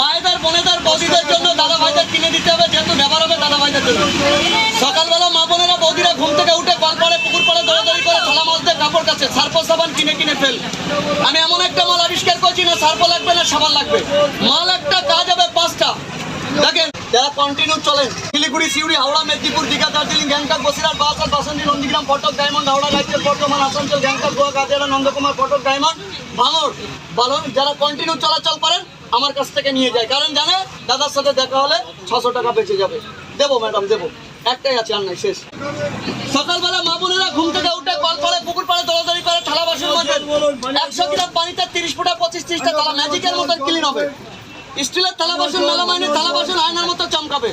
মায়েদের, বোনেদের, বৌদিদের জন্য দাদা ভাইদের কিনে দিতে হবে, যেহেতু ব্যবহার হবে দাদা ভাইদের জন্য। সকালবেলা মা বোনেরা, বৌদিরা ঘুম থেকে উঠে কল পাড়ে, পুকুর পাড়ে, দৌড়াদৌড়ি করে থালা মাছদের কাপড় কাছে সার্ফ সাবান কিনে কিনে ফেল। আমি এমন একটা মাল আবিষ্কার করছি, না সার্ফ লাগবে, না সাবান লাগবে। মাল একটা কাজ হবে পাঁচটা। দেখেন যারা কন্টিনিউ চলেন। শিলিগুড়ি, সিউড়ি, হাওড়া, মেদিনীপুর, দীঘা, দার্জিলিং, গ্যাংটক, বসিরহাট বাসার বাসন্তী নন্দীগ্রাম ফটক ডায়মন্ড, হাওড়া রাজ্যের বর্ধমান, আসানসোল, গ্যাংটক, গোয়া গাজেরা নন্দকুমার ফটক ডায়মন্ড ভাঙর বালন যারা কন্টিনিউ চলাচল করেন, আমার কাছ থেকে নিয়ে যায়। কারণ জানে দাদার সাথে দেখা হলে ছশো টাকা বেঁচে যাবে। দেবো ম্যাডাম দেবো। একটাই আছে, আর নাই, শেষ। সকালবেলা মা বোনেরা ঘুম থেকে উঠে কল করে পুকুর পাড়ে দৌড়াদৌড়ি করে, থালা বাসন মাজেন। একশো গ্রাম পানিতে তিরিশ ফুটা পঁচিশ ত্রিশটা থালা ম্যাজিকের মতন ক্লিন হবে। স্টিলের থালা বাসন মেলা মাইনে থালা বাসন আয়নার মতো চমকাবে।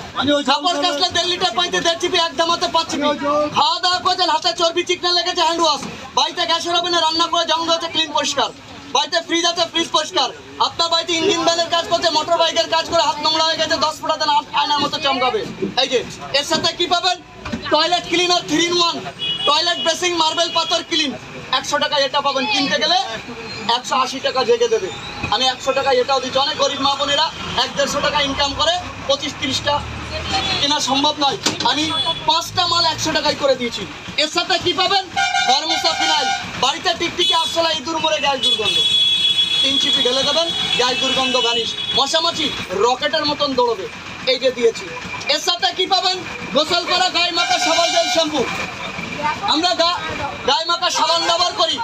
কাপড় কাচলে দেড় লিটার পানিতে দেড় চিপি, এক দামাতে পাঁচ চিপি। খাওয়া দাওয়া করেছেন হাতে চর্বি, চিকনা লেগেছে হ্যান্ড ওয়াশ বাড়িতে গ্যাসের ওভেনে রান্না করে জঙ্গ হচ্ছে ক্লিন পরিষ্কার। বাড়িতে ফ্রিজ আছে ফ্রিজ পরিষ্কার। আপনার বাড়িতে ইঞ্জিন ব্যালের কাজ করছে মোটর বাইকের কাজ করে হাত নোংরা হয়ে গেছে, দশ ফুটা দেন আয়নার মতো চমকাবে। এই যে, এর সাথে কি পাবেন? Toilet cleaner three in one toilet basin marble পাথর ক্লিন একশো টাকা এটা পাবেন কিনতে গেলে একশো আশি টাকা জেগে দেবে। আমি একশো টাকা এটাও দিচ্ছি। অনেক গরিব মা বোনেরা এক দেড়শো টাকা ইনকাম করে পঁচিশ তিরিশটা কেনা সম্ভব নয়। আমি পাঁচটা মাল একশো টাকায় করে দিয়েছি। এর সাথে কি পাবেন? Formosa phenyl. বাড়িতে টিকটিকি আটশোলা ইঁদুর মরে গ্যাস দুর্গন্ধ। তিন চিপি ঢেলে দেবেন, গ্যাস দুর্গন্ধ গানিস মশামাছি রকেটের মতন দৌড়বে। এই যে দিয়েছি। এর সাথে কি পাবেন? গোসল করা গায়ে মাথা সাবান জল শ্যাম্পু। আমরা গা- গায়ে মাখা সাবান ব্যবহার করি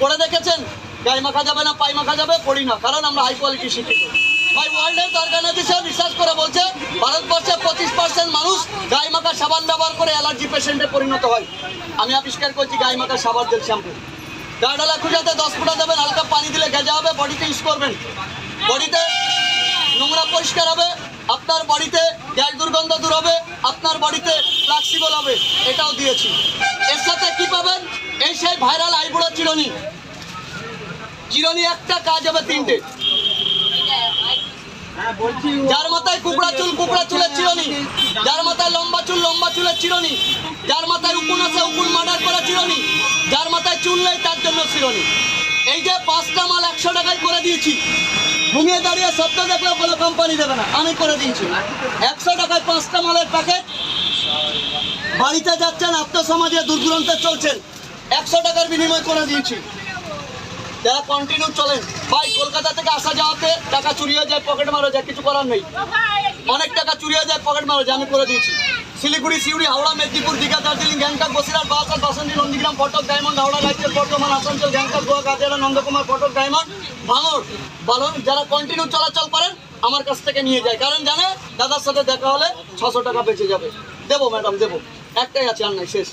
পরে দেখেছেন? গায়ে মাখা যাবে না পাই মাখা যাবে, পড়ি না। কারণ আমরা হাই কোয়ালিটি শিক্ষিত। ভাই ওয়ার্ল্ড হেলথ অর্গানাইজেশন রিসার্চ করে বলছে, ভারতবর্ষে পঁচিশ পার্সেন্ট মানুষ গায়ে মাখা সাবান ব্যবহার করে অ্যালার্জি পেশেন্টে পরিণত হয়। আমি আবিষ্কার করছি গায়ে মাখা সাবান জেল শ্যাম্পু গাডালা খুঁজাতে দশ ফুটা দেবেন হালকা পানি দিলে গেজা হবে, বডিতে ইউজ করবেন। বডিতে নোংরা পরিষ্কার হবে, আপনার বাড়িতে গ্যাস দুর্গন্ধ দূর হবে, আপনার বাড়িতে ফ্লাক্সিবল হবে, এটাও দিয়েছি। এর সাথে কি পাবেন? এই সেই ভাইরাল আইবুড়ো চিরনি। চিরনি একটা কাজ হবে তিনটে। যার মাথায় কুকড়া চুল কুকড়া চুলের চিরনি। যার মাথায় লম্বা চুল লম্বা চুলের চিরনি। যার মাথায় উকুন আছে উকুন মার্ডার করা চিরনি। যার মাথায় চুল নেই তার জন্য চিরনি। এই যে পাঁচটা মাল একশো টাকায় করে দিয়েছি। ঘুমিয়ে দাঁড়িয়ে সত্য দেখলেও কোনো কোম্পানি দেবে না। আমি করে দিয়েছি। একশো টাকায় পাঁচটা মালের প্যাকেট বাড়িতে যাচ্ছেন আত্মসমাজে দূর দূরান্তে চলছেন। একশো টাকার বিনিময় করে দিয়েছি। যারা কন্টিনিউ চলেন। ভাই, কলকাতা থেকে আসা যাওয়াতে টাকা চুরি হয়ে যায় পকেট মারা যায়, কিছু করার নেই। অনেক টাকা চুরি হয়ে যায় পকেট মারা যায়, আমি করে দিয়েছি। শিলিগুড়ি, সিউড়ি, হাওড়া, মেদিনীপুর, দীঘা, দার্জিলিং, গ্যাংটক, বসিরহাট বাসার বাসন্তী, নন্দীগ্রাম ফটক ডায়মন্ড, হাওড়া রাজ্যের বর্ধমান, আসানসোল, গ্যাংটক, গোয়া গাজেরা নন্দকুমার ফটক ডায়মন্ড ভাঙর বালন যারা কন্টিনিউ চলাচল করেন, আমার কাছ থেকে নিয়ে যায়। কারণ জানে, দাদার সাথে দেখা হলে ছশো টাকা বেঁচে যাবে। দেবো ম্যাডাম, দেবো। একটাই আছে আর নাই, শেষ।